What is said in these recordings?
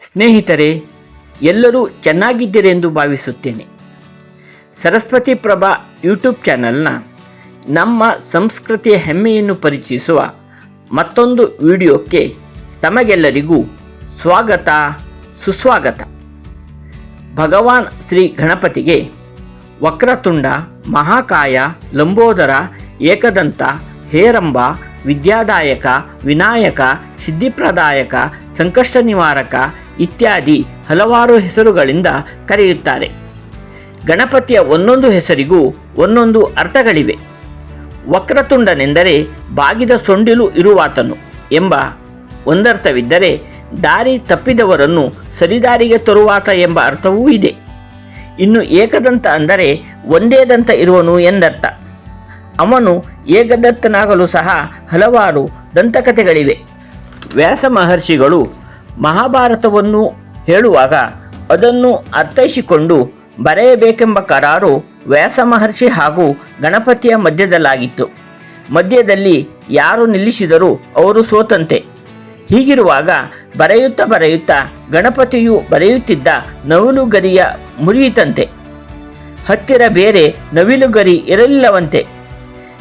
ಸ್ನೇಹಿತರೆ, ಎಲ್ಲರೂ ಚೆನ್ನಾಗಿದ್ದೀರೆಂದು ಭಾವಿಸುತ್ತೇನೆ. ಸರಸ್ವತಿ ಪ್ರಭಾ ಯೂಟ್ಯೂಬ್ ಚಾನಲ್ನ ನಮ್ಮ ಸಂಸ್ಕೃತಿಯ ಹೆಮ್ಮೆಯನ್ನು ಪರಿಚಯಿಸುವ ಮತ್ತೊಂದು ವಿಡಿಯೋಕ್ಕೆ ತಮಗೆಲ್ಲರಿಗೂ ಸ್ವಾಗತ, ಸುಸ್ವಾಗತ. ಭಗವಾನ್ ಶ್ರೀ ಗಣಪತಿಗೆ ವಕ್ರತುಂಡ, ಮಹಾಕಾಯ, ಲಂಬೋದರ, ಏಕದಂತ, ಹೇರಂಬ, ವಿದ್ಯಾದಾಯಕ, ವಿನಾಯಕ, ಸಿದ್ಧಿಪ್ರದಾಯಕ, ಸಂಕಷ್ಟ ನಿವಾರಕ ಇತ್ಯಾದಿ ಹಲವಾರು ಹೆಸರುಗಳಿಂದ ಕರೆಯುತ್ತಾರೆ. ಗಣಪತಿಯ ಒಂದೊಂದು ಹೆಸರಿಗೂ ಒಂದೊಂದು ಅರ್ಥಗಳಿವೆ. ವಕ್ರತುಂಡನೆಂದರೆ ಬಾಗಿದ ಸೊಂಡಿಲು ಇರುವಾತನು ಎಂಬ ಒಂದರ್ಥವಿದ್ದರೆ ದಾರಿ ತಪ್ಪಿದವರನ್ನು ಸರಿದಾರಿಗೆ ತರುವಾತ ಎಂಬ ಅರ್ಥವೂ ಇದೆ. ಇನ್ನು ಏಕದಂತ ಅಂದರೆ ಒಂದೇ ದಂತ ಇರುವನು ಎಂದರ್ಥ. ಅವನು ಏಕದತ್ತನಾಗಲು ಸಹ ಹಲವಾರು ದಂತಕಥೆಗಳಿವೆ. ವ್ಯಾಸ ಮಹರ್ಷಿಗಳು ಮಹಾಭಾರತವನ್ನು ಹೇಳುವಾಗ ಅದನ್ನು ಅರ್ಥೈಸಿಕೊಂಡು ಬರೆಯಬೇಕೆಂಬ ಕರಾರು ವ್ಯಾಸ ಮಹರ್ಷಿ ಹಾಗೂ ಗಣಪತಿಯ ಮಧ್ಯದಲ್ಲಾಗಿತ್ತು. ಮಧ್ಯದಲ್ಲಿ ಯಾರು ನಿಲ್ಲಿಸಿದರೂ ಅವರು ಸೋತಂತೆ. ಹೀಗಿರುವಾಗ ಬರೆಯುತ್ತಾ ಬರೆಯುತ್ತಾ ಗಣಪತಿಯು ಬರೆಯುತ್ತಿದ್ದ ನವಿಲುಗರಿಯ ಮುರಿಯಿತಂತೆ. ಹತ್ತಿರ ಬೇರೆ ನವಿಲುಗರಿ ಇರಲಿಲ್ಲವಂತೆ.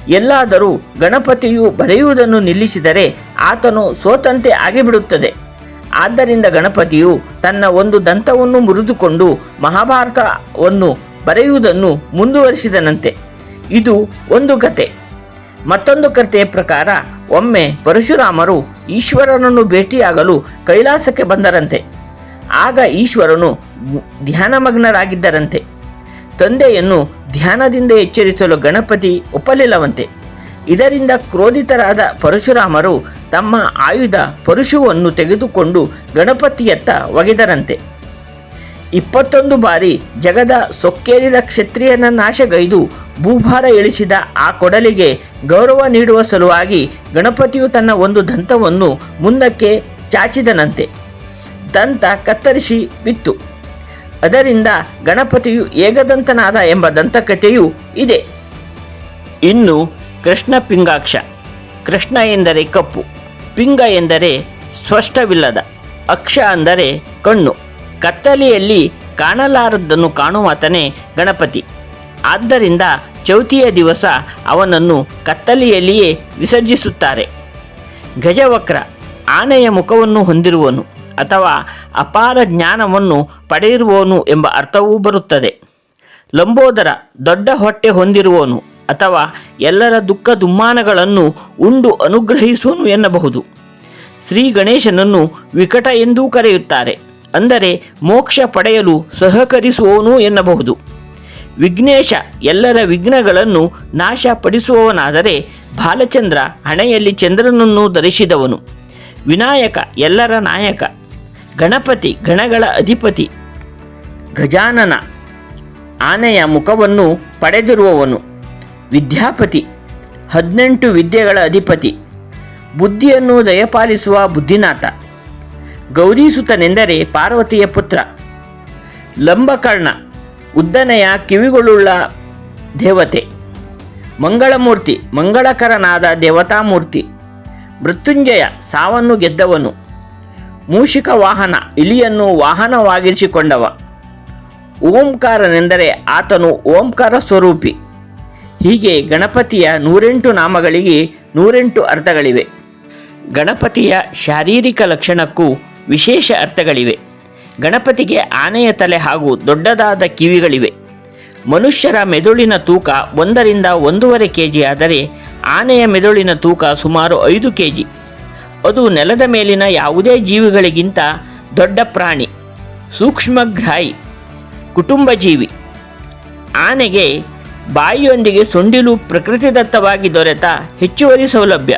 ಎಲ್ಲಾದರೂ ಗಣಪತಿಯು ಬರೆಯುವುದನ್ನು ನಿಲ್ಲಿಸಿದರೆ ಆತನು ಸೋತಂತೆ ಆಗಿಬಿಡುತ್ತದೆ. ಆದ್ದರಿಂದ ಗಣಪತಿಯು ತನ್ನ ಒಂದು ದಂತವನ್ನು ಮುರಿದುಕೊಂಡು ಮಹಾಭಾರತವನ್ನು ಬರೆಯುವುದನ್ನು ಮುಂದುವರಿಸಿದನಂತೆ. ಇದು ಒಂದು ಕತೆ. ಮತ್ತೊಂದು ಕಥೆಯ ಪ್ರಕಾರ, ಒಮ್ಮೆ ಪರಶುರಾಮರು ಈಶ್ವರನನ್ನು ಭೇಟಿಯಾಗಲು ಕೈಲಾಸಕ್ಕೆ ಬಂದರಂತೆ. ಆಗ ಈಶ್ವರನು ಧ್ಯಾನಮಗ್ನರಾಗಿದ್ದರಂತೆ ತಂದೆಯನ್ನು ಧ್ಯಾನದಿಂದ ಎಚ್ಚರಿಸಲು ಗಣಪತಿ ಒಪ್ಪಲಿಲ್ಲವಂತೆ. ಇದರಿಂದ ಕ್ರೋಧಿತರಾದ ಪರಶುರಾಮರು ತಮ್ಮ ಆಯುಧ ಪರಶುವನ್ನು ತೆಗೆದುಕೊಂಡು ಗಣಪತಿಯತ್ತ ಒಗೆದರಂತೆ. ಇಪ್ಪತ್ತೊಂದು ಬಾರಿ ಜಗದ ಸೊಕ್ಕೇರಿದ ಕ್ಷತ್ರಿಯನ ನಾಶಗೈದು ಭೂಭಾರ ಇಳಿಸಿದ ಆ ಕೊಡಲಿಗೆ ಗೌರವ ನೀಡುವ ಸಲುವಾಗಿ ಗಣಪತಿಯು ತನ್ನ ಒಂದು ದಂತವನ್ನು ಮುಂದಕ್ಕೆ ಚಾಚಿದನಂತೆ. ದಂತ ಕತ್ತರಿಸಿ ಬಿತ್ತು. ಅದರಿಂದ ಗಣಪತಿಯು ಏಕದಂತನಾದ ಎಂಬ ದಂತಕಥೆಯೂ ಇದೆ. ಇನ್ನು ಕೃಷ್ಣ ಪಿಂಗಾಕ್ಷ. ಕೃಷ್ಣ ಎಂದರೆ ಕಪ್ಪು, ಪಿಂಗ ಎಂದರೆ ಸ್ಪಷ್ಟವಿಲ್ಲದ, ಅಕ್ಷ ಅಂದರೆ ಕಣ್ಣು. ಕತ್ತಲೆಯಲ್ಲಿ ಕಾಣಲಾರದ್ದನ್ನು ಕಾಣುವಾತನೇ ಗಣಪತಿ. ಆದ್ದರಿಂದ ಚೌತಿಯ ದಿವಸ ಅವನನ್ನು ಕತ್ತಲೆಯಲ್ಲಿಯೇ ವಿಸರ್ಜಿಸುತ್ತಾರೆ. ಗಜವಕ್ರ ಆನೆಯ ಮುಖವನ್ನು ಹೊಂದಿರುವನು ಅಥವಾ ಅಪಾರ ಜ್ಞಾನವನ್ನು ಪಡೆಯಿರುವವನು ಎಂಬ ಅರ್ಥವೂ ಬರುತ್ತದೆ. ಲಂಬೋದರ ದೊಡ್ಡ ಹೊಟ್ಟೆ ಹೊಂದಿರುವವನು ಅಥವಾ ಎಲ್ಲರ ದುಃಖ ದುಮ್ಮಾನಗಳನ್ನು ಉಂಡು ಅನುಗ್ರಹಿಸುವನು ಎನ್ನಬಹುದು. ಶ್ರೀ ಗಣೇಶನನ್ನು ವಿಕಟ ಎಂದೂ ಕರೆಯುತ್ತಾರೆ. ಅಂದರೆ ಮೋಕ್ಷ ಪಡೆಯಲು ಸಹಕರಿಸುವವನು ಎನ್ನಬಹುದು. ವಿಘ್ನೇಶ ಎಲ್ಲರ ವಿಘ್ನಗಳನ್ನು ನಾಶಪಡಿಸುವವನಾದರೆ ಬಾಲಚಂದ್ರ ಹಣೆಯಲ್ಲಿ ಚಂದ್ರನನ್ನು ಧರಿಸಿದವನು ವಿನಾಯಕ ಎಲ್ಲರ ನಾಯಕ. ಗಣಪತಿ ಗಣಗಳ ಅಧಿಪತಿ. ಗಜಾನನ ಆನೆಯ ಮುಖವನ್ನು ಪಡೆದಿರುವವನು. ವಿದ್ಯಾಪತಿ, ಹದಿನೆಂಟು ವಿದ್ಯೆಗಳ ಅಧಿಪತಿ, ಬುದ್ಧಿಯನ್ನು ದಯಪಾಲಿಸುವ ಬುದ್ಧಿನಾಥ, ಗೌರೀಸುತನೆಂದರೆ ಪಾರ್ವತಿಯ ಪುತ್ರ, ಲಂಬಕರ್ಣ, ಉದ್ದನೆಯ ಕಿವಿಗಳುಳ್ಳ ದೇವತೆ, ಮಂಗಳಮೂರ್ತಿ, ಮಂಗಳಕರನಾದ ದೇವತಾಮೂರ್ತಿ, ಮೃತ್ಯುಂಜಯ ಸಾವನ್ನು ಗೆದ್ದವನು, ಮೂಷಿಕ ವಾಹನ ಇಲಿಯನ್ನು ವಾಹನವಾಗಿರಿಸಿಕೊಂಡವ, ಓಂಕಾರನೆಂದರೆ ಆತನು ಓಂಕಾರ ಸ್ವರೂಪಿ. ಹೀಗೆ ಗಣಪತಿಯ ನೂರೆಂಟು ನಾಮಗಳಿಗೆ ನೂರೆಂಟು ಅರ್ಥಗಳಿವೆ. ಗಣಪತಿಯ ಶಾರೀರಿಕ ಲಕ್ಷಣಕ್ಕೂ ವಿಶೇಷ ಅರ್ಥಗಳಿವೆ. ಗಣಪತಿಗೆ ಆನೆಯ ತಲೆ ಹಾಗೂ ದೊಡ್ಡದಾದ ಕಿವಿಗಳಿವೆ. ಮನುಷ್ಯರ ಮೆದುಳಿನ ತೂಕ ಒಂದರಿಂದ ಒಂದೂವರೆ ಕೆ ಜಿ ಆದರೆ ಆನೆಯ ಮೆದುಳಿನ ತೂಕ ಸುಮಾರು ಐದು ಕೆ ಜಿ ಅದು ನೆಲದ ಮೇಲಿನ ಯಾವುದೇ ಜೀವಿಗಳಿಗಿಂತ ದೊಡ್ಡ ಪ್ರಾಣಿ, ಸೂಕ್ಷ್ಮಗ್ರಾಹಿ ಕುಟುಂಬ ಜೀವಿ ಆನೆಗೆ ಬಾಯಿಯೊಂದಿಗೆ ಸೊಂಡಿಲು ಪ್ರಕೃತಿದತ್ತವಾಗಿ ದೊರೆತ ಹೆಚ್ಚುವರಿ ಸೌಲಭ್ಯ.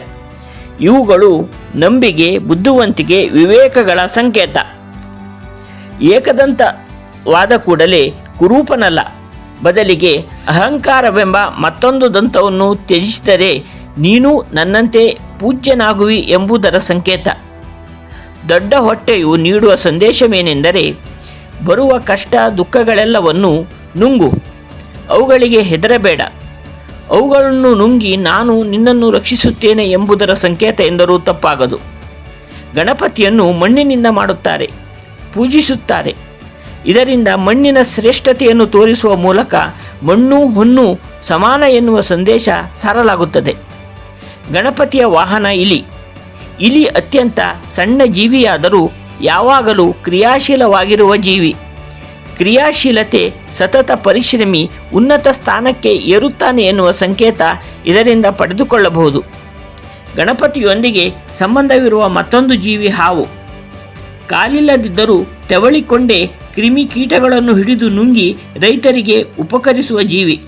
ಇವುಗಳು ನಂಬಿಕೆ, ಬುದ್ಧಿವಂತಿಕೆ, ವಿವೇಕಗಳ ಸಂಕೇತ. ಏಕದಂತವಾದ ಕೂಡಲೇ ಕುರೂಪನಲ್ಲ. ಬದಲಿಗೆ ಅಹಂಕಾರವೆಂಬ ಮತ್ತೊಂದು ದಂತವನ್ನು ತ್ಯಜಿಸಿದರೆ ನೀನು ನನ್ನಂತೆ ಪೂಜ್ಯನಾಗುವಿ ಎಂಬುದರ ಸಂಕೇತ. ದೊಡ್ಡ ಹೊಟ್ಟೆಯು ನೀಡುವ ಸಂದೇಶವೇನೆಂದರೆ, ಬರುವ ಕಷ್ಟ ದುಃಖಗಳೆಲ್ಲವನ್ನು ನುಂಗು. ಅವುಗಳಿಗೆ ಹೆದರಬೇಡ. ಅವುಗಳನ್ನು ನುಂಗಿ ನಾನು ನಿನ್ನನ್ನು ರಕ್ಷಿಸುತ್ತೇನೆ ಎಂಬುದರ ಸಂಕೇತ ಎಂದರೂ ತಪ್ಪಾಗದು. ಗಣಪತಿಯನ್ನು ಮಣ್ಣಿನಿಂದ ಮಾಡುತ್ತಾರೆ, ಪೂಜಿಸುತ್ತಾರೆ. ಇದರಿಂದ ಮಣ್ಣಿನ ಶ್ರೇಷ್ಠತೆಯನ್ನು ತೋರಿಸುವ ಮೂಲಕ ಮಣ್ಣು ಹೊನ್ನು ಸಮಾನ ಎನ್ನುವ ಸಂದೇಶ ಸಾರಲಾಗುತ್ತದೆ. ಗಣಪತಿಯ ವಾಹನ ಇಲಿ. ಇಲಿ ಅತ್ಯಂತ ಸಣ್ಣ ಜೀವಿಯಾದರೂ ಯಾವಾಗಲೂ ಕ್ರಿಯಾಶೀಲವಾಗಿರುವ ಜೀವಿ. ಕ್ರಿಯಾಶೀಲತೆ ಸತತ ಪರಿಶ್ರಮಿ ಉನ್ನತ ಸ್ಥಾನಕ್ಕೆ ಏರುತ್ತಾನೆ ಎನ್ನುವ ಸಂಕೇತ ಇದರಿಂದ ಪಡೆದುಕೊಳ್ಳಬಹುದು. ಗಣಪತಿಯೊಂದಿಗೆ ಸಂಬಂಧವಿರುವ ಮತ್ತೊಂದು ಜೀವಿ ಹಾವು. ಕಾಲಿಲ್ಲದಿದ್ದರೂ ತೆವಳಿಕೊಂಡೇ ಕ್ರಿಮಿ ಕೀಟಗಳನ್ನು ಹಿಡಿದು ನುಂಗಿ ರೈತರಿಗೆ ಉಪಕರಿಸುವ ಜೀವಿ.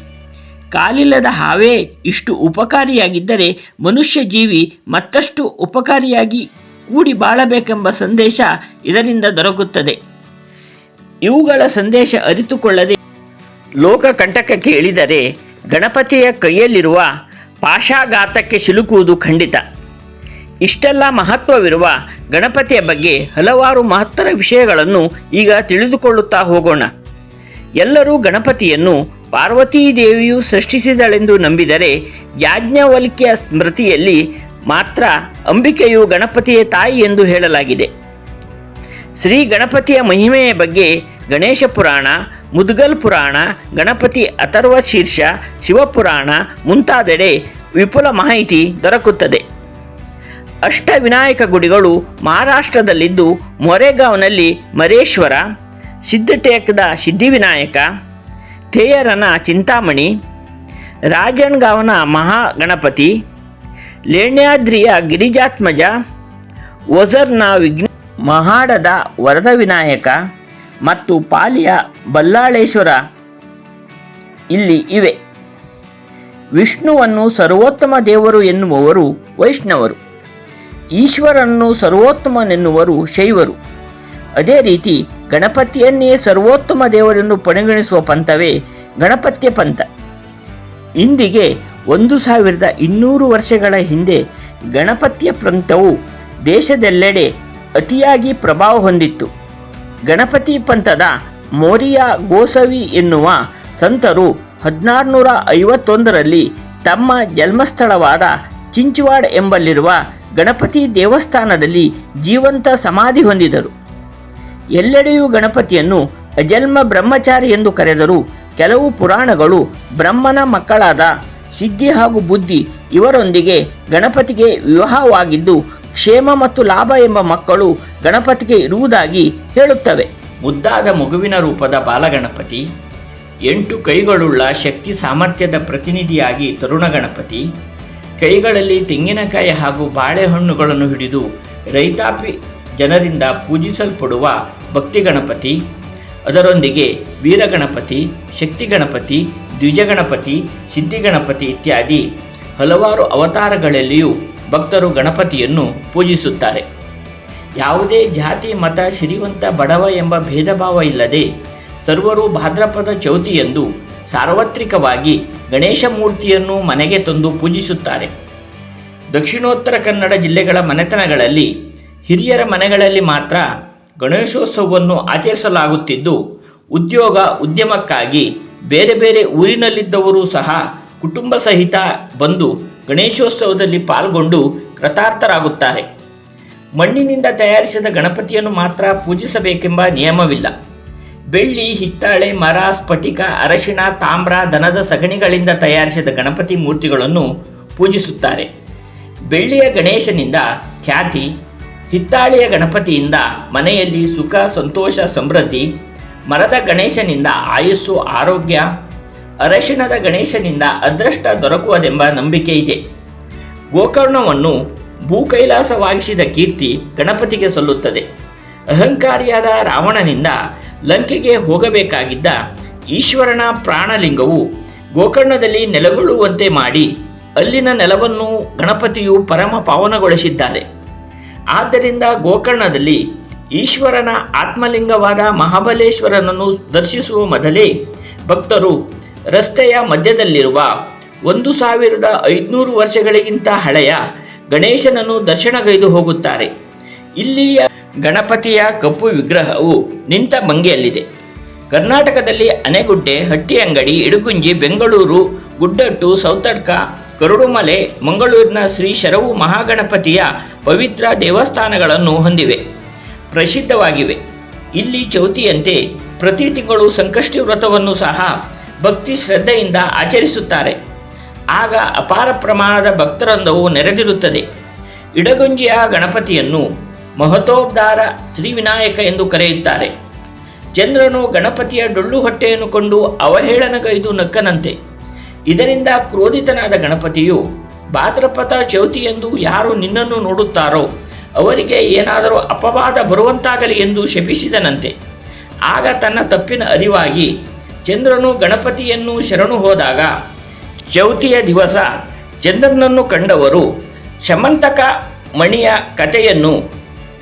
ಕಾಲಿಲ್ಲದ ಹಾವೇ ಇಷ್ಟು ಉಪಕಾರಿಯಾಗಿದ್ದರೆ ಮನುಷ್ಯ ಜೀವಿ ಮತ್ತಷ್ಟು ಉಪಕಾರಿಯಾಗಿ ಕೂಡಿ ಬಾಳಬೇಕೆಂಬ ಸಂದೇಶ ಇದರಿಂದ ದೊರಕುತ್ತದೆ. ಇವುಗಳ ಸಂದೇಶ ಅರಿತುಕೊಳ್ಳದೆ ಲೋಕ ಕಂಟಕಕ್ಕೆ ಇಳಿದರೆ ಗಣಪತಿಯ ಕೈಯಲ್ಲಿರುವ ಪಾಶಾಘಾತಕ್ಕೆ ಸಿಲುಕುವುದು ಖಂಡಿತ. ಇಷ್ಟೆಲ್ಲ ಮಹತ್ವವಿರುವ ಗಣಪತಿಯ ಬಗ್ಗೆ ಹಲವಾರು ಮಹತ್ತರ ವಿಷಯಗಳನ್ನು ಈಗ ತಿಳಿದುಕೊಳ್ಳುತ್ತಾ ಹೋಗೋಣ. ಎಲ್ಲರೂ ಗಣಪತಿಯನ್ನು ಪಾರ್ವತೀ ದೇವಿಯು ಸೃಷ್ಟಿಸಿದಳೆಂದು ನಂಬಿದರೆ ಯಾಜ್ಞವಲ್ಕ್ಯ ಸ್ಮೃತಿಯಲ್ಲಿ ಮಾತ್ರ ಅಂಬಿಕೆಯು ಗಣಪತಿಯ ತಾಯಿ ಎಂದು ಹೇಳಲಾಗಿದೆ. ಶ್ರೀ ಗಣಪತಿಯ ಮಹಿಮೆಯ ಬಗ್ಗೆ ಗಣೇಶ ಪುರಾಣ, ಮುದ್ಗಲ್ ಪುರಾಣ, ಗಣಪತಿ ಅಥರ್ವ ಶೀರ್ಷ, ಶಿವಪುರಾಣ ಮುಂತಾದೆಡೆ ವಿಪುಲ ಮಾಹಿತಿ ದೊರಕುತ್ತದೆ. ಅಷ್ಟವಿನಾಯಕ ಗುಡಿಗಳು ಮಹಾರಾಷ್ಟ್ರದಲ್ಲಿದ್ದು ಮೊರೆಗಾಂವ್ನಲ್ಲಿ ಮರೇಶ್ವರ, ಸಿದ್ಧಟೇಕದ ಸಿದ್ಧಿವಿನಾಯಕ ಥೇಯರನ ಚಿಂತಾಮಣಿ, ರಾಜನ್ಗಾಂವ್ನ ಮಹಾಗಣಪತಿ, ಲೇಣ್ಯಾದ್ರಿಯ ಗಿರಿಜಾತ್ಮಜ ಒಜರ್ನ ವಿಘ್ನ ಮಹಾಡದ ವರದ ವಿನಾಯಕ ಮತ್ತು ಪಾಲಿಯ ಬಲ್ಲಾಳೇಶ್ವರ ಇಲ್ಲಿ ಇವೆ. ವಿಷ್ಣುವನ್ನು ಸರ್ವೋತ್ತಮ ದೇವರು ಎನ್ನುವವರು ವೈಷ್ಣವರು. ಈಶ್ವರನ್ನು ಸರ್ವೋತ್ತಮನೆನ್ನುವರು ಶೈವರು. ಅದೇ ರೀತಿ ಗಣಪತಿಯನ್ನೇ ಸರ್ವೋತ್ತಮ ದೇವರೆಂದು ಪರಿಗಣಿಸುವ ಪಂಥವೇ ಗಣಪತ್ಯ ಪಂಥ. ಇಂದಿಗೆ ಒಂದು ಸಾವಿರದ ಇನ್ನೂರು ವರ್ಷಗಳ ಹಿಂದೆ ಗಣಪತ್ಯ ಪಂಥವು ದೇಶದೆಲ್ಲೆಡೆ ಅತಿಯಾಗಿ ಪ್ರಭಾವ ಹೊಂದಿತ್ತು. ಗಣಪತಿ ಪಂಥದ ಮೋರಿಯ ಗೋಸವಿ ಎನ್ನುವ ಸಂತರು ಹದಿನಾರುನೂರ ಐವತ್ತೊಂದರಲ್ಲಿ ತಮ್ಮ ಜನ್ಮಸ್ಥಳವಾದ ಚಿಂಚವಾಡ್ ಎಂಬಲ್ಲಿರುವ ಗಣಪತಿ ದೇವಸ್ಥಾನದಲ್ಲಿ ಜೀವಂತ ಸಮಾಧಿ ಹೊಂದಿದರು. ಎಲ್ಲೆಡೆಯೂ ಗಣಪತಿಯನ್ನು ಅಜನ್ಮ ಬ್ರಹ್ಮಚಾರಿ ಎಂದು ಕರೆದರು ಕೆಲವು ಪುರಾಣಗಳು ಬ್ರಹ್ಮನ ಮಕ್ಕಳಾದ ಸಿದ್ಧಿ ಹಾಗೂ ಬುದ್ಧಿ ಇವರೊಂದಿಗೆ ಗಣಪತಿಗೆ ವಿವಾಹವಾಗಿದ್ದು ಕ್ಷೇಮ ಮತ್ತು ಲಾಭ ಎಂಬ ಮಕ್ಕಳು ಗಣಪತಿಗೆ ಇರುವುದಾಗಿ ಹೇಳುತ್ತವೆ. ಮುದ್ದಾದ ಮಗುವಿನ ರೂಪದ ಬಾಲಗಣಪತಿ, ಎಂಟು ಕೈಗಳುಳ್ಳ ಶಕ್ತಿ ಸಾಮರ್ಥ್ಯದ ಪ್ರತಿನಿಧಿಯಾಗಿ ತರುಣ ಗಣಪತಿ, ಕೈಗಳಲ್ಲಿ ತೆಂಗಿನಕಾಯಿ ಹಾಗೂ ಬಾಳೆಹಣ್ಣುಗಳನ್ನು ಹಿಡಿದು ರೈತಾಪಿ ಜನರಿಂದ ಪೂಜಿಸಲ್ಪಡುವ ಭಕ್ತಿ ಗಣಪತಿ, ಅದರೊಂದಿಗೆ ವೀರಗಣಪತಿ ಶಕ್ತಿ ಗಣಪತಿ ದ್ವಿಜಗಣಪತಿ ಸಿದ್ಧಿಗಣಪತಿ ಇತ್ಯಾದಿ ಹಲವಾರು ಅವತಾರಗಳಲ್ಲಿಯೂ ಭಕ್ತರು ಗಣಪತಿಯನ್ನು ಪೂಜಿಸುತ್ತಾರೆ. ಯಾವುದೇ ಜಾತಿ, ಮತ ಶ್ರೀವಂತ ಬಡವ ಎಂಬ ಭೇದ ಭಾವ ಇಲ್ಲದೆ ಸರ್ವರು ಭಾದ್ರಪದ ಚೌತಿಯಂದು ಸಾರ್ವತ್ರಿಕವಾಗಿ ಗಣೇಶ ಮೂರ್ತಿಯನ್ನು ಮನೆಗೆ ತಂದು ಪೂಜಿಸುತ್ತಾರೆ. ದಕ್ಷಿಣೋತ್ತರ ಕನ್ನಡ ಜಿಲ್ಲೆಗಳ ಮನೆತನಗಳಲ್ಲಿ ಹಿರಿಯರ ಮನೆಗಳಲ್ಲಿ ಮಾತ್ರ ಗಣೇಶೋತ್ಸವವನ್ನು ಆಚರಿಸಲಾಗುತ್ತಿದ್ದು, ಉದ್ಯೋಗ, ಉದ್ಯಮಕ್ಕಾಗಿ ಬೇರೆ ಬೇರೆ ಊರಿನಲ್ಲಿದ್ದವರು ಸಹ ಕುಟುಂಬ ಸಹಿತ ಬಂದು ಗಣೇಶೋತ್ಸವದಲ್ಲಿ ಪಾಲ್ಗೊಂಡು ಕೃತಾರ್ಥರಾಗುತ್ತಾರೆ ಮಣ್ಣಿನಿಂದ ತಯಾರಿಸಿದ ಗಣಪತಿಯನ್ನು ಮಾತ್ರ ಪೂಜಿಸಬೇಕೆಂಬ ನಿಯಮವಿಲ್ಲ. ಬೆಳ್ಳಿ, ಹಿತ್ತಾಳೆ, ಮರ, ಸ್ಫಟಿಕ, ಅರಶಿಣ, ತಾಮ್ರ, ದನದ ಸಗಣಿಗಳಿಂದ ತಯಾರಿಸಿದ ಗಣಪತಿ ಮೂರ್ತಿಗಳನ್ನು ಪೂಜಿಸುತ್ತಾರೆ. ಬೆಳ್ಳಿಯ ಗಣೇಶನಿಂದ ಖ್ಯಾತಿ, ಹಿತ್ತಾಳೆಯ ಗಣಪತಿಯಿಂದ ಮನೆಯಲ್ಲಿ ಸುಖ, ಸಂತೋಷ, ಸಮೃದ್ಧಿ, ಮರದ ಗಣೇಶನಿಂದ ಆಯುಸ್ಸು, ಆರೋಗ್ಯ ಅರಶಿಣದ ಗಣೇಶನಿಂದ ಅದೃಷ್ಟ ದೊರಕುವುದೆಂಬ ನಂಬಿಕೆ ಇದೆ. ಗೋಕರ್ಣವನ್ನು ಭೂಕೈಲಾಸವಾಗಿಸಿದ ಕೀರ್ತಿ ಗಣಪತಿಗೆ ಸಲ್ಲುತ್ತದೆ. ಅಹಂಕಾರಿಯಾದ ರಾವಣನಿಂದ ಲಂಕೆಗೆ ಹೋಗಬೇಕಾಗಿದ್ದ ಈಶ್ವರನ ಪ್ರಾಣಲಿಂಗವು ಗೋಕರ್ಣದಲ್ಲಿ ನೆಲೆಗೊಳ್ಳುವಂತೆ ಮಾಡಿ ಅಲ್ಲಿನ ನೆಲವನ್ನು ಗಣಪತಿಯು ಪರಮ ಪಾವನಗೊಳಿಸಿದ್ದಾರೆ. ಆದ್ದರಿಂದ ಗೋಕರ್ಣದಲ್ಲಿ ಈಶ್ವರನ ಆತ್ಮಲಿಂಗವಾದ ಮಹಾಬಲೇಶ್ವರನನ್ನು ದರ್ಶಿಸುವ ಮೊದಲೇ ಭಕ್ತರು ರಸ್ತೆಯ ಮಧ್ಯದಲ್ಲಿರುವ ಒಂದು ಸಾವಿರದ ಐದುನೂರು ವರ್ಷಗಳಿಗಿಂತ ಹಳೆಯ ಗಣೇಶನನ್ನು ದರ್ಶನಗೈದು ಹೋಗುತ್ತಾರೆ. ಇಲ್ಲಿಯ ಗಣಪತಿಯ ಕಪ್ಪು ವಿಗ್ರಹವು ನಿಂತ ಭಂಗಿಯಲ್ಲಿದೆ ಕರ್ನಾಟಕದಲ್ಲಿ ಅನೆಗುಡ್ಡೆ ಹಟ್ಟಿಯಂಗಡಿ ಇಡುಗುಂಜಿ, ಬೆಂಗಳೂರು, ಗುಡ್ಡಟ್ಟು, ಸೌತಡ್ಕ ಕರುಡುಮಲೆ ಮಂಗಳೂರಿನ ಶ್ರೀ ಶರವು ಮಹಾಗಣಪತಿಯ ಪವಿತ್ರ ದೇವಸ್ಥಾನಗಳನ್ನು ಹೊಂದಿವೆ, ಪ್ರಸಿದ್ಧವಾಗಿವೆ. ಇಲ್ಲಿ ಚೌತಿಯಂತೆ ಪ್ರತಿ ತಿಂಗಳು ಸಂಕಷ್ಟಿ ವ್ರತವನ್ನು ಸಹ ಭಕ್ತಿ ಶ್ರದ್ಧೆಯಿಂದ ಆಚರಿಸುತ್ತಾರೆ. ಆಗ ಅಪಾರ ಪ್ರಮಾಣದ ಭಕ್ತರೊಂದವು ನೆರೆದಿರುತ್ತದೆ. ಇಡಗುಂಜಿಯ ಗಣಪತಿಯನ್ನು ಮಹತೋದ್ಧಾರ ಶ್ರೀವಿನಾಯಕ ಎಂದು ಕರೆಯುತ್ತಾರೆ. ಚಂದ್ರನು ಗಣಪತಿಯ ಡೊಳ್ಳು ಹೊಟ್ಟೆಯನ್ನು ಕೊಂಡು ಅವಹೇಳನಗೈದು ನಕ್ಕನಂತೆ. ಇದರಿಂದ ಕ್ರೋಧಿತನಾದ ಗಣಪತಿಯು ಭಾದ್ರಪದ ಚೌತಿ ಎಂದು ಯಾರು ನಿನ್ನನ್ನು ನೋಡುತ್ತಾರೋ ಅವರಿಗೆ ಏನಾದರೂ ಅಪವಾದ ಬರುವಂತಾಗಲಿ ಎಂದು ಶಪಿಸಿದನಂತೆ. ಆಗ ತನ್ನ ತಪ್ಪಿನ ಅರಿವಾಗಿ ಚಂದ್ರನು ಗಣಪತಿಯನ್ನು ಶರಣು ಹೋದಾಗ ಚೌತಿಯ ದಿವಸ ಚಂದ್ರನನ್ನು ಕಂಡವರು ಶಮಂತಕ ಮಣಿಯ ಕಥೆಯನ್ನು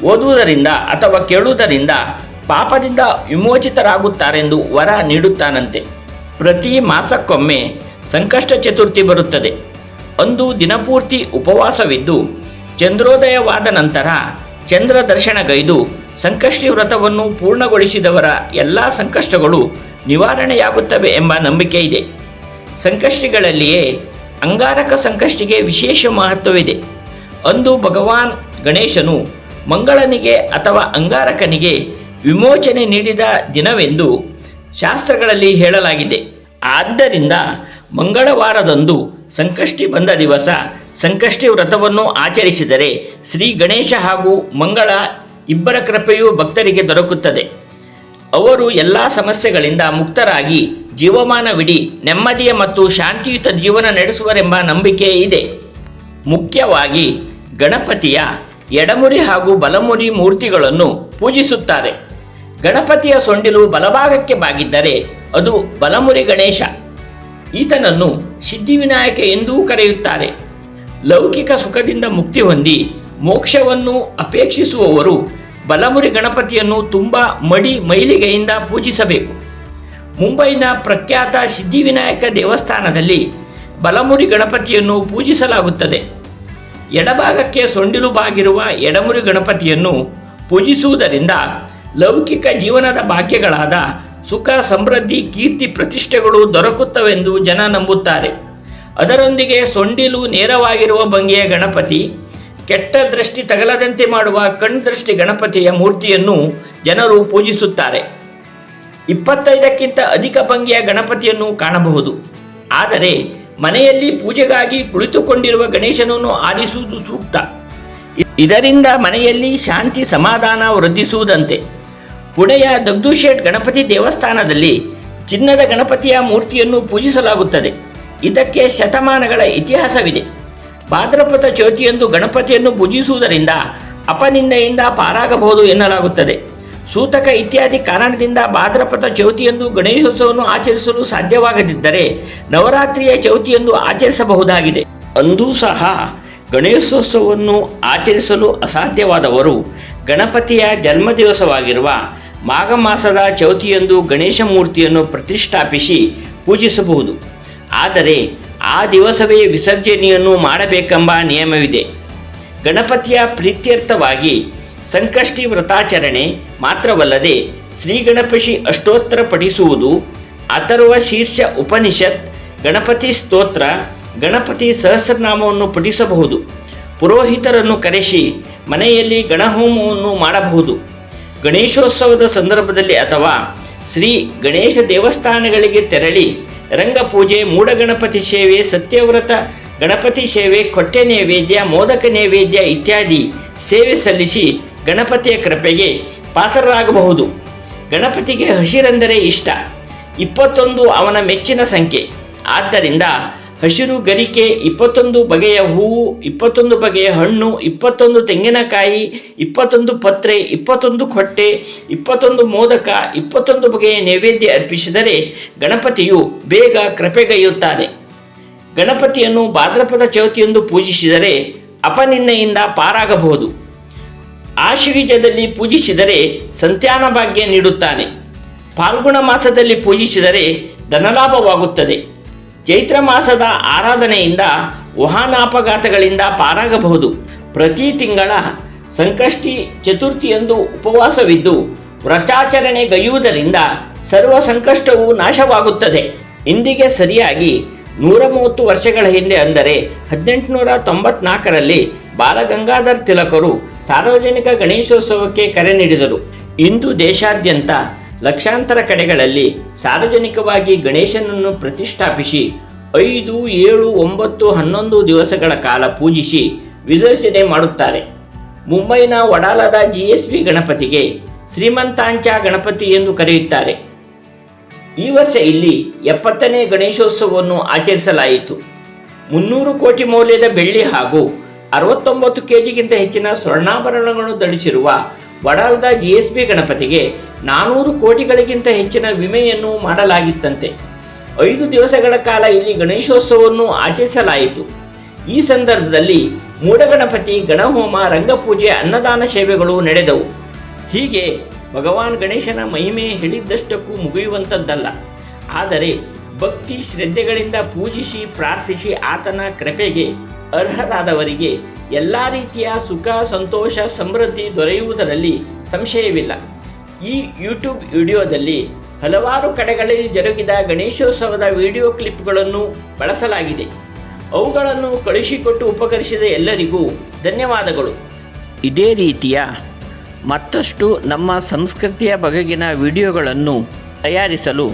ಓದುವುದರಿಂದ ಅಥವಾ ಕೇಳುವುದರಿಂದ ಪಾಪದಿಂದ ವಿಮೋಚಿತರಾಗುತ್ತಾರೆಂದು ವರ ನೀಡುತ್ತಾನಂತೆ. ಪ್ರತಿ ಮಾಸಕ್ಕೊಮ್ಮೆ ಸಂಕಷ್ಟ ಚತುರ್ಥಿ ಬರುತ್ತದೆ. ಅಂದು ದಿನಪೂರ್ತಿ ಉಪವಾಸವಿದ್ದು ಚಂದ್ರೋದಯವಾದ ನಂತರ ಚಂದ್ರ ದರ್ಶನಗೈದು ಸಂಕಷ್ಟಿ ವ್ರತವನ್ನು ಪೂರ್ಣಗೊಳಿಸಿದವರ ಎಲ್ಲ ಸಂಕಷ್ಟಗಳು ನಿವಾರಣೆಯಾಗುತ್ತವೆ ಎಂಬ ನಂಬಿಕೆ ಇದೆ. ಸಂಕಷ್ಟಿಗಳಲ್ಲಿಯೇ ಅಂಗಾರಕ ಸಂಕಷ್ಟಿಗೆ ವಿಶೇಷ ಮಹತ್ವವಿದೆ. ಅಂದು ಭಗವಾನ್ ಗಣೇಶನು ಮಂಗಳನಿಗೆ ಅಥವಾ ಅಂಗಾರಕನಿಗೆ ವಿಮೋಚನೆ ನೀಡಿದ ದಿನವೆಂದು ಶಾಸ್ತ್ರಗಳಲ್ಲಿ ಹೇಳಲಾಗಿದೆ. ಆದ್ದರಿಂದ ಮಂಗಳವಾರದಂದು ಸಂಕಷ್ಟಿ ಬಂದ ದಿವಸ ಸಂಕಷ್ಟಿ ವ್ರತವನ್ನು ಆಚರಿಸಿದರೆ ಶ್ರೀ ಗಣೇಶ ಹಾಗೂ ಮಂಗಳ ಇಬ್ಬರ ಕೃಪೆಯೂ ಭಕ್ತರಿಗೆ ದೊರಕುತ್ತದೆ. ಅವರು ಎಲ್ಲ ಸಮಸ್ಯೆಗಳಿಂದ ಮುಕ್ತರಾಗಿ ಜೀವಮಾನವಿಡೀ ನೆಮ್ಮದಿಯ ಮತ್ತು ಶಾಂತಿಯುತ ಜೀವನ ನಡೆಸುವರೆಂಬ ನಂಬಿಕೆ ಇದೆ. ಮುಖ್ಯವಾಗಿ ಗಣಪತಿಯ ಎಡಮುರಿ ಹಾಗೂ ಬಲಮುರಿ ಮೂರ್ತಿಗಳನ್ನು ಪೂಜಿಸುತ್ತಾರೆ. ಗಣಪತಿಯ ಸೊಂಡಿಲು ಬಲಭಾಗಕ್ಕೆ ಬಾಗಿದ್ದರೆ ಅದು ಬಲಮುರಿ ಗಣೇಶ. ಈತನನ್ನು ಸಿದ್ಧಿವಿನಾಯಕ ಎಂದೂ ಕರೆಯುತ್ತಾರೆ. ಲೌಕಿಕ ಸುಖದಿಂದ ಮುಕ್ತಿ ಹೊಂದಿ ಮೋಕ್ಷವನ್ನು ಅಪೇಕ್ಷಿಸುವವರು ಬಲಮುರಿ ಗಣಪತಿಯನ್ನು ತುಂಬ ಮಡಿ ಮೈಲಿಗೆಯಿಂದ ಪೂಜಿಸಬೇಕು. ಮುಂಬೈನ ಪ್ರಖ್ಯಾತ ಸಿದ್ಧಿವಿನಾಯಕ ದೇವಸ್ಥಾನದಲ್ಲಿ ಬಲಮುರಿ ಗಣಪತಿಯನ್ನು ಪೂಜಿಸಲಾಗುತ್ತದೆ. ಎಡಭಾಗಕ್ಕೆ ಸೊಂಡಿಲು ಬಾಗಿರುವ ಎಡಮುರಿ ಗಣಪತಿಯನ್ನು ಪೂಜಿಸುವುದರಿಂದ ಲೌಕಿಕ ಜೀವನದ ಭಾಗ್ಯಗಳಾದ ಸುಖ, ಸಮೃದ್ಧಿ, ಕೀರ್ತಿ ಪ್ರತಿಷ್ಠೆಗಳು ದೊರಕುತ್ತವೆಂದು ಜನ ನಂಬುತ್ತಾರೆ. ಅದರೊಂದಿಗೆ ಸೊಂಡಿಲು ನೇರವಾಗಿರುವ ಭಂಗಿಯ ಗಣಪತಿ ಕೆಟ್ಟ ದೃಷ್ಟಿ ತಗಲದಂತೆ ಮಾಡುವ ಕಣ್ದೃಷ್ಟಿ ಗಣಪತಿಯ ಮೂರ್ತಿಯನ್ನು ಜನರು ಪೂಜಿಸುತ್ತಾರೆ. ಇಪ್ಪತ್ತೈದಕ್ಕಿಂತ ಅಧಿಕ ಭಂಗಿಯ ಗಣಪತಿಯನ್ನು ಕಾಣಬಹುದು. ಆದರೆ ಮನೆಯಲ್ಲಿ ಪೂಜೆಗಾಗಿ ಕುಳಿತುಕೊಂಡಿರುವ ಗಣೇಶನನ್ನು ಆರಿಸುವುದು ಸೂಕ್ತ. ಇದರಿಂದ ಮನೆಯಲ್ಲಿ ಶಾಂತಿ ಸಮಾಧಾನ ವೃದ್ಧಿಸುವುದಂತೆ. ಪುಣೆಯ ದಗ್ದುಶೇಟ್ ಗಣಪತಿ ದೇವಸ್ಥಾನದಲ್ಲಿ ಚಿನ್ನದ ಗಣಪತಿಯ ಮೂರ್ತಿಯನ್ನು ಪೂಜಿಸಲಾಗುತ್ತದೆ. ಇದಕ್ಕೆ ಶತಮಾನಗಳ ಇತಿಹಾಸವಿದೆ. ಭಾದ್ರಪದ ಚೌತಿಯಂದು ಗಣಪತಿಯನ್ನು ಪೂಜಿಸುವುದರಿಂದ ಅಪನಿಂದೆಯಿಂದ ಪಾರಾಗಬಹುದು ಎನ್ನಲಾಗುತ್ತದೆ. ಸೂತಕ ಇತ್ಯಾದಿ ಕಾರಣದಿಂದ ಭಾದ್ರಪದ ಚೌತಿಯಂದು ಗಣೇಶೋತ್ಸವವನ್ನು ಆಚರಿಸಲು ಸಾಧ್ಯವಾಗದಿದ್ದರೆ ನವರಾತ್ರಿಯ ಚೌತಿಯಂದು ಆಚರಿಸಬಹುದಾಗಿದೆ. ಅಂದೂ ಸಹ ಗಣೇಶೋತ್ಸವವನ್ನು ಆಚರಿಸಲು ಅಸಾಧ್ಯವಾದವರು ಗಣಪತಿಯ ಜನ್ಮದಿವಸವಾಗಿರುವ ಮಾಘ ಮಾಸದ ಚೌತಿಯಂದು ಗಣೇಶ ಮೂರ್ತಿಯನ್ನು ಪ್ರತಿಷ್ಠಾಪಿಸಿ ಪೂಜಿಸಬಹುದು. ಆದರೆ ಆ ದಿವಸವೇ ವಿಸರ್ಜನೆಯನ್ನು ಮಾಡಬೇಕೆಂಬ ನಿಯಮವಿದೆ. ಗಣಪತಿಯ ಪ್ರೀತ್ಯರ್ಥವಾಗಿ ಸಂಕಷ್ಟಿ ವ್ರತಾಚರಣೆ ಮಾತ್ರವಲ್ಲದೆ ಶ್ರೀ ಗಣಪತಿ ಅಷ್ಟೋತ್ತರ ಪಠಿಸುವುದು, ಅಥರ್ವ ಶೀರ್ಷ ಉಪನಿಷತ್, ಗಣಪತಿ ಸ್ತೋತ್ರ, ಗಣಪತಿ ಸಹಸ್ರನಾಮವನ್ನು ಪಠಿಸಬಹುದು. ಪುರೋಹಿತರನ್ನು ಕರೆಸಿ ಮನೆಯಲ್ಲಿ ಗಣಹೋಮವನ್ನು ಮಾಡಬಹುದು. ಗಣೇಶೋತ್ಸವದ ಸಂದರ್ಭದಲ್ಲಿ ಅಥವಾ ಶ್ರೀ ಗಣೇಶ ದೇವಸ್ಥಾನಗಳಿಗೆ ತೆರಳಿ ರಂಗಪೂಜೆ ಮೂಢಗಣಪತಿ ಸೇವೆ, ಸತ್ಯವ್ರತ, ಗಣಪತಿ ಸೇವೆ, ಕೊಟ್ಟೆ ನೈವೇದ್ಯ, ಮೋದಕ ನೈವೇದ್ಯ ಇತ್ಯಾದಿ ಸೇವೆ ಸಲ್ಲಿಸಿ ಗಣಪತಿಯ ಕೃಪೆಗೆ ಪಾತ್ರರಾಗಬಹುದು. ಗಣಪತಿಗೆ ಹಸಿರೆಂದರೆ ಇಷ್ಟ. ಇಪ್ಪತ್ತೊಂದು ಅವನ ಮೆಚ್ಚಿನ ಸಂಖ್ಯೆ. ಆದ್ದರಿಂದ ಹಸಿರು ಗರಿಕೆ, ಇಪ್ಪತ್ತೊಂದು ಬಗೆಯ ಹೂವು ಇಪ್ಪತ್ತೊಂದು ಬಗೆಯ ಹಣ್ಣು, ಇಪ್ಪತ್ತೊಂದು ತೆಂಗಿನಕಾಯಿ, ಇಪ್ಪತ್ತೊಂದು ಪತ್ರೆ, ಇಪ್ಪತ್ತೊಂದು ಕೊಟ್ಟೆ, ಇಪ್ಪತ್ತೊಂದು ಮೋದಕ, ಇಪ್ಪತ್ತೊಂದು ಬಗೆಯ ನೈವೇದ್ಯ ಅರ್ಪಿಸಿದರೆ ಗಣಪತಿಯು ಬೇಗ ಕೃಪೆಗೈಯುತ್ತಾನೆ. ಗಣಪತಿಯನ್ನು ಭಾದ್ರಪದ ಚೌತಿಯೊಂದು ಪೂಜಿಸಿದರೆ ಅಪನಿಂದೆಯಿಂದ ಪಾರಾಗಬಹುದು. ಆಶ್ರೀಜದಲ್ಲಿ ಪೂಜಿಸಿದರೆ ಸಂತಾನ ಭಾಗ್ಯ ನೀಡುತ್ತಾನೆ. ಫಾಲ್ಗುಣ ಮಾಸದಲ್ಲಿ ಪೂಜಿಸಿದರೆ ಧನಲಾಭವಾಗುತ್ತದೆ. ಚೈತ್ರ ಮಾಸದ ಆರಾಧನೆಯಿಂದ ವಾಹನಾಪಘಾತಗಳಿಂದ ಪಾರಾಗಬಹುದು. ಪ್ರತಿ ತಿಂಗಳ ಸಂಕಷ್ಟಿ ಚತುರ್ಥಿಯಂದು ಉಪವಾಸವಿದ್ದು ವ್ರತಾಚರಣೆಗೈಯುವುದರಿಂದ ಸರ್ವ ಸಂಕಷ್ಟವು ನಾಶವಾಗುತ್ತದೆ. ಇಂದಿಗೆ ಸರಿಯಾಗಿ ನೂರ ಮೂವತ್ತು ವರ್ಷಗಳ ಹಿಂದೆ ಅಂದರೆ ಹದಿನೆಂಟುನೂರ ತೊಂಬತ್ನಾಲ್ಕರಲ್ಲಿ ಬಾಲಗಂಗಾಧರ್ ತಿಲಕರು ಸಾರ್ವಜನಿಕ ಗಣೇಶೋತ್ಸವಕ್ಕೆ ಕರೆ ನೀಡಿದರು. ಇಂದು ದೇಶಾದ್ಯಂತ ಲಕ್ಷಾಂತರ ಕಡೆಗಳಲ್ಲಿ ಸಾರ್ವಜನಿಕವಾಗಿ ಗಣೇಶನನ್ನು ಪ್ರತಿಷ್ಠಾಪಿಸಿ ಐದು, ಏಳು, ಒಂಬತ್ತು, ಹನ್ನೊಂದು ದಿವಸಗಳ ಕಾಲ ಪೂಜಿಸಿ ವಿಸರ್ಜನೆ ಮಾಡುತ್ತಾರೆ. ಮುಂಬೈನ ವಡಾಲದ ಜಿ ಎಸ್ ಬಿ ಗಣಪತಿಗೆ ಶ್ರೀಮಂತಾಂಚ ಗಣಪತಿ ಎಂದು ಕರೆಯುತ್ತಾರೆ. ಈ ವರ್ಷ ಇಲ್ಲಿ ಎಪ್ಪತ್ತನೇ ಗಣೇಶೋತ್ಸವವನ್ನು ಆಚರಿಸಲಾಯಿತು. ಮುನ್ನೂರು ಕೋಟಿ ಮೌಲ್ಯದ ಬೆಳ್ಳಿ ಹಾಗೂ ಅರವತ್ತೊಂಬತ್ತು ಕೆಜಿಗಿಂತ ಹೆಚ್ಚಿನ ಸ್ವರ್ಣಾಭರಣಗಳನ್ನು ಧರಿಸಿರುವ ವಡಾಲದ ಜಿ ಎಸ್ ಬಿ ಗಣಪತಿಗೆ ನಾನೂರು ಕೋಟಿಗಳಿಗಿಂತ ಹೆಚ್ಚಿನ ವಿಮೆಯನ್ನು ಮಾಡಲಾಗಿತ್ತಂತೆ. ಐದು ದಿವಸಗಳ ಕಾಲ ಇಲ್ಲಿ ಗಣೇಶೋತ್ಸವವನ್ನು ಆಚರಿಸಲಾಯಿತು. ಈ ಸಂದರ್ಭದಲ್ಲಿ ಮೂಡಗಣಪತಿ, ಗಣಹೋಮ, ರಂಗಪೂಜೆ, ಅನ್ನದಾನ ಸೇವೆಗಳು ನಡೆದವು. ಹೀಗೆ ಭಗವಾನ್ ಗಣೇಶನ ಮಹಿಮೆ ಹೇಳಿದ್ದಷ್ಟಕ್ಕೂ ಮುಗಿಯುವಂಥದ್ದಲ್ಲ ಆದರೆ ಭಕ್ತಿ ಶ್ರದ್ಧೆಗಳಿಂದ ಪೂಜಿಸಿ, ಪ್ರಾರ್ಥಿಸಿ ಆತನ ಕೃಪೆಗೆ ಅರ್ಹರಾದವರಿಗೆ ಎಲ್ಲ ರೀತಿಯ ಸುಖ, ಸಂತೋಷ, ಸಮೃದ್ಧಿ ದೊರೆಯುವುದರಲ್ಲಿ ಸಂಶಯವಿಲ್ಲ. ಈ ಯೂಟ್ಯೂಬ್ ವಿಡಿಯೋದಲ್ಲಿ ಹಲವಾರು ಕಡೆಗಳಲ್ಲಿ ಜರುಗಿದ ಗಣೇಶೋತ್ಸವದ ವಿಡಿಯೋ ಕ್ಲಿಪ್ಗಳನ್ನು ಬಳಸಲಾಗಿದೆ. ಅವುಗಳನ್ನು ಕಳುಹಿಸಿಕೊಟ್ಟು ಉಪಕರಿಸಿದ ಎಲ್ಲರಿಗೂ ಧನ್ಯವಾದಗಳು. ಇದೇ ರೀತಿಯ ಮತ್ತಷ್ಟು ನಮ್ಮ ಸಂಸ್ಕೃತಿಯ ಬಗೆಗಿನ ವಿಡಿಯೋಗಳನ್ನು ತಯಾರಿಸಲು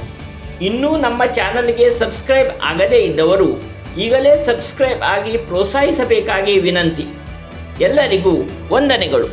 ಇನ್ನೂ ನಮ್ಮ ಚಾನಲ್ಗೆ ಸಬ್ಸ್ಕ್ರೈಬ್ ಆಗದೇ ಇದ್ದವರು ಈಗಲೇ ಸಬ್ಸ್ಕ್ರೈಬ್ ಆಗಿ ಪ್ರೋತ್ಸಾಹಿಸಬೇಕಾಗಿ ವಿನಂತಿ. ಎಲ್ಲರಿಗೂ ವಂದನೆಗಳು.